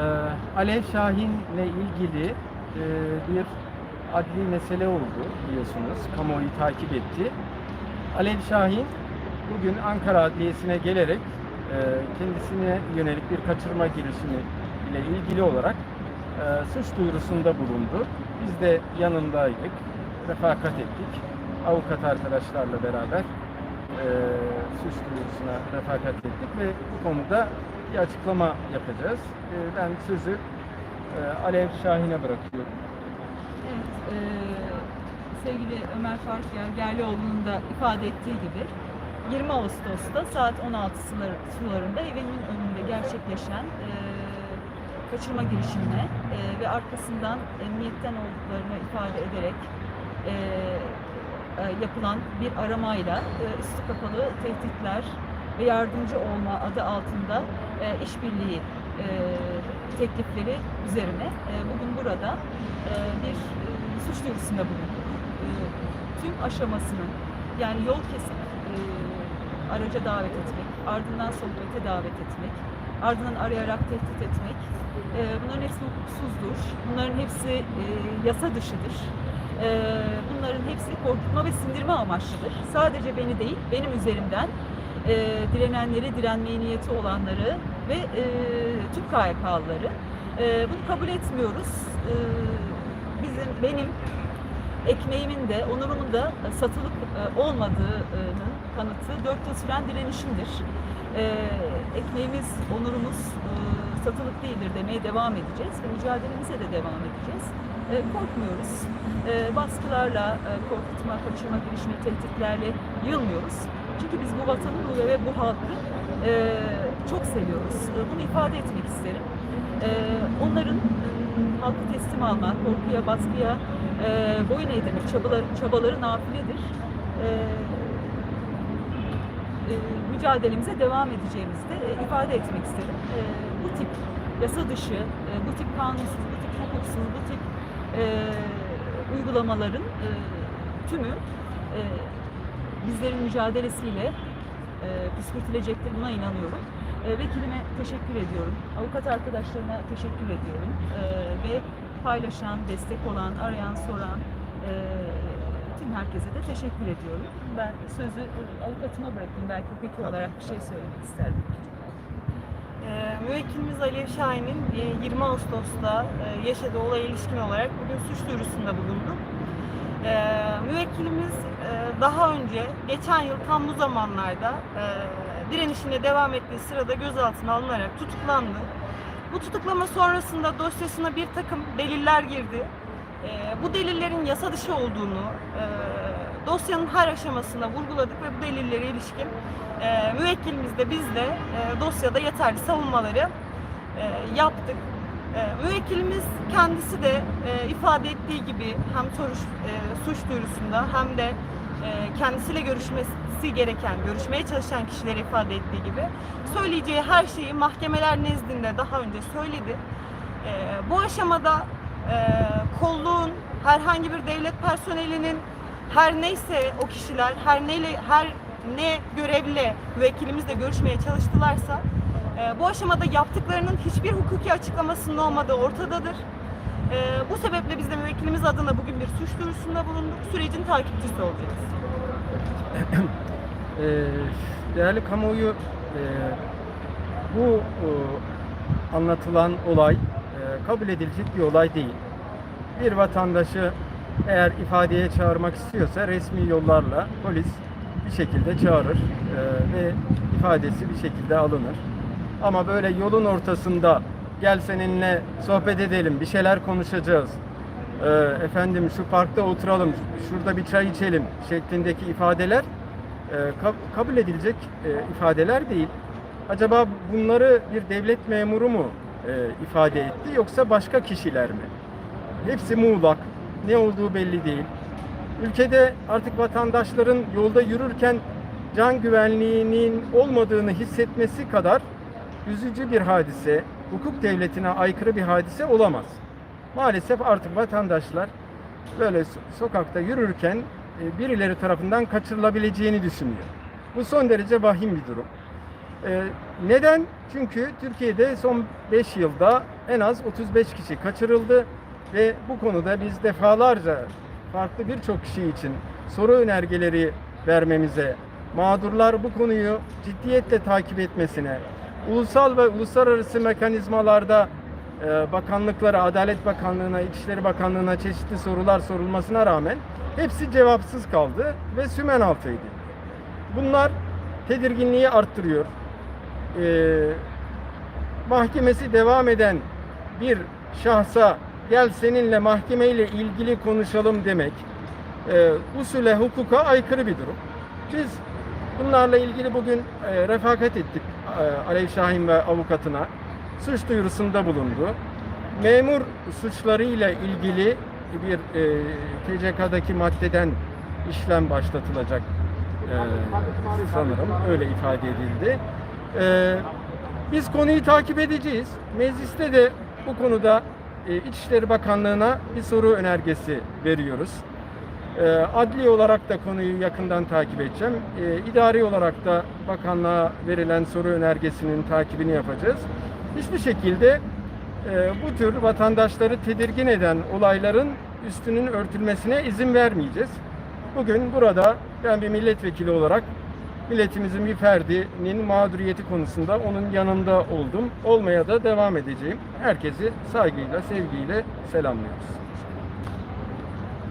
Ee, Alev Şahin'le ilgili e, bir adli mesele oldu biliyorsunuz. Kamuoyu takip etti. Alev Şahin bugün Ankara Adliyesi'ne gelerek e, kendisine yönelik bir kaçırma girişimi ile ilgili olarak e, suç duyurusunda bulundu. Biz de yanındaydık, refakat ettik. Avukat arkadaşlarla beraber e, suç duyurusuna refakat ettik ve bu konuda bir açıklama yapacağız. E, ben sözü e, Alev Şahin'e bırakıyorum. Evet, eee, sevgili Ömer Faruk Gergerlioğlu'nun da ifade ettiği gibi 20 Ağustos'ta saat 16 sular- sularında evinin önünde gerçekleşen eee, kaçırma girişimine eee, ve arkasından emniyetten olduklarını ifade ederek eee, e, yapılan bir aramayla e, üstü kapalı tehditler ve yardımcı olma adı altında e, işbirliği e, teklifleri üzerine e, bugün burada e, bir e, suç duyurusunda bulunduk. E, tüm aşamasının yani yol kesip e, araca davet etmek, ardından sohbete davet etmek, ardından arayarak tehdit etmek e, bunların hepsi hukuksuzdur. Bunların hepsi e, yasa dışıdır. E, bunların hepsi korkutma ve sindirme amaçlıdır. Sadece beni değil, benim üzerimden e, direnenleri, direnmeye niyeti olanları ve e, tüm KYK'lıları e, bunu kabul etmiyoruz. E, bizim, benim ekmeğimin de, onurumun da satılık e, olmadığının kanıtı dört yıl süren direnişimdir. E, ekmeğimiz, onurumuz e, satılık değildir demeye devam edeceğiz ve mücadelemize de devam edeceğiz. E, korkmuyoruz. E, baskılarla, e, korkutma, kaçırma girişimi, tehditlerle yılmıyoruz. Çünkü biz bu vatanı ve bu halkı e, çok seviyoruz. E, bunu ifade etmek isterim. E, onların halkı teslim alma, korkuya, baskıya e, boyun eğdirmek çabaları, çabaları nafiledir. E, e, mücadelemize devam edeceğimizi de e, ifade etmek isterim. E, bu tip yasa dışı, e, bu tip kanunsuz, bu tip hukuksuz, bu tip e, uygulamaların e, tümü e, bizlerin mücadelesiyle e, püskürtülecektir. Buna inanıyorum. E, vekilime teşekkür ediyorum. Avukat arkadaşlarıma teşekkür ediyorum. E, ve paylaşan, destek olan, arayan, soran e, tüm herkese de teşekkür ediyorum. Ben sözü avukatıma bırakayım. Belki hukuki olarak bir şey söylemek isterdim. Ee, müvekkilimiz Alev Şahin'in e, 20 Ağustos'ta e, yaşadığı olaya ilişkin olarak bugün suç duyurusunda bulundu. Ee, müvekkilimiz e, daha önce geçen yıl tam bu zamanlarda e, direnişine devam ettiği sırada gözaltına alınarak tutuklandı. Bu tutuklama sonrasında dosyasına bir takım deliller girdi. Ee, bu delillerin yasa dışı olduğunu e, dosyanın her aşamasında vurguladık ve bu delillere ilişkin e, müvekkilimiz de biz de e, dosyada yeterli savunmaları e, yaptık. E, müvekkilimiz kendisi de e, ifade ettiği gibi hem soruş, e, suç duyurusunda hem de e, kendisiyle görüşmesi gereken, görüşmeye çalışan kişilere ifade ettiği gibi söyleyeceği her şeyi mahkemeler nezdinde daha önce söyledi. E, bu aşamada e, kolluğun, herhangi bir devlet personelinin her neyse o kişiler, her neyle, her ne görevle müvekkilimizle görüşmeye çalıştılarsa e, bu aşamada yaptıklarının hiçbir hukuki açıklamasının olmadığı ortadadır. E, bu sebeple biz de müvekkilimiz adına bugün bir suç duyurusunda bulunduk. Sürecin takipçisi olacağız. Ee, değerli kamuoyu e, bu e, anlatılan olay e, kabul edilecek bir olay değil. Bir vatandaşı eğer ifadeye çağırmak istiyorsa resmi yollarla polis bir şekilde çağırır e, ve ifadesi bir şekilde alınır. Ama böyle yolun ortasında gel seninle sohbet edelim, bir şeyler konuşacağız. e, efendim şu parkta oturalım, şurada bir çay içelim şeklindeki ifadeler e, kab- kabul edilecek e, ifadeler değil. Acaba bunları bir devlet memuru mu e, ifade etti yoksa başka kişiler mi? Hepsi muğlak, ne olduğu belli değil. Ülkede artık vatandaşların yolda yürürken can güvenliğinin olmadığını hissetmesi kadar üzücü bir hadise, hukuk devletine aykırı bir hadise olamaz. Maalesef artık vatandaşlar böyle so- sokakta yürürken e, birileri tarafından kaçırılabileceğini düşünüyor. Bu son derece vahim bir durum. E, neden? Çünkü Türkiye'de son 5 yılda en az 35 kişi kaçırıldı ve bu konuda biz defalarca farklı birçok kişi için soru önergeleri vermemize, mağdurlar bu konuyu ciddiyetle takip etmesine, ulusal ve uluslararası mekanizmalarda e, bakanlıklara, Adalet Bakanlığı'na, İçişleri Bakanlığı'na çeşitli sorular sorulmasına rağmen hepsi cevapsız kaldı ve sümen altıydı. Bunlar tedirginliği arttırıyor. E, mahkemesi devam eden bir şahsa gel seninle mahkemeyle ilgili konuşalım demek e, usule hukuka aykırı bir durum. Biz bunlarla ilgili bugün e, refakat ettik e, Alev Şahin ve avukatına. Suç duyurusunda bulundu. Memur suçlarıyla ilgili bir e, TCK'daki maddeden işlem başlatılacak e, sanırım öyle ifade edildi. E, biz konuyu takip edeceğiz. Mecliste de bu konuda e, İçişleri Bakanlığı'na bir soru önergesi veriyoruz. E, adli olarak da konuyu yakından takip edeceğim. E, idari olarak da bakanlığa verilen soru önergesinin takibini yapacağız. Hiçbir şekilde e, bu tür vatandaşları tedirgin eden olayların üstünün örtülmesine izin vermeyeceğiz. Bugün burada ben bir milletvekili olarak milletimizin bir ferdinin mağduriyeti konusunda onun yanında oldum. Olmaya da devam edeceğim. Herkesi saygıyla, sevgiyle selamlıyoruz.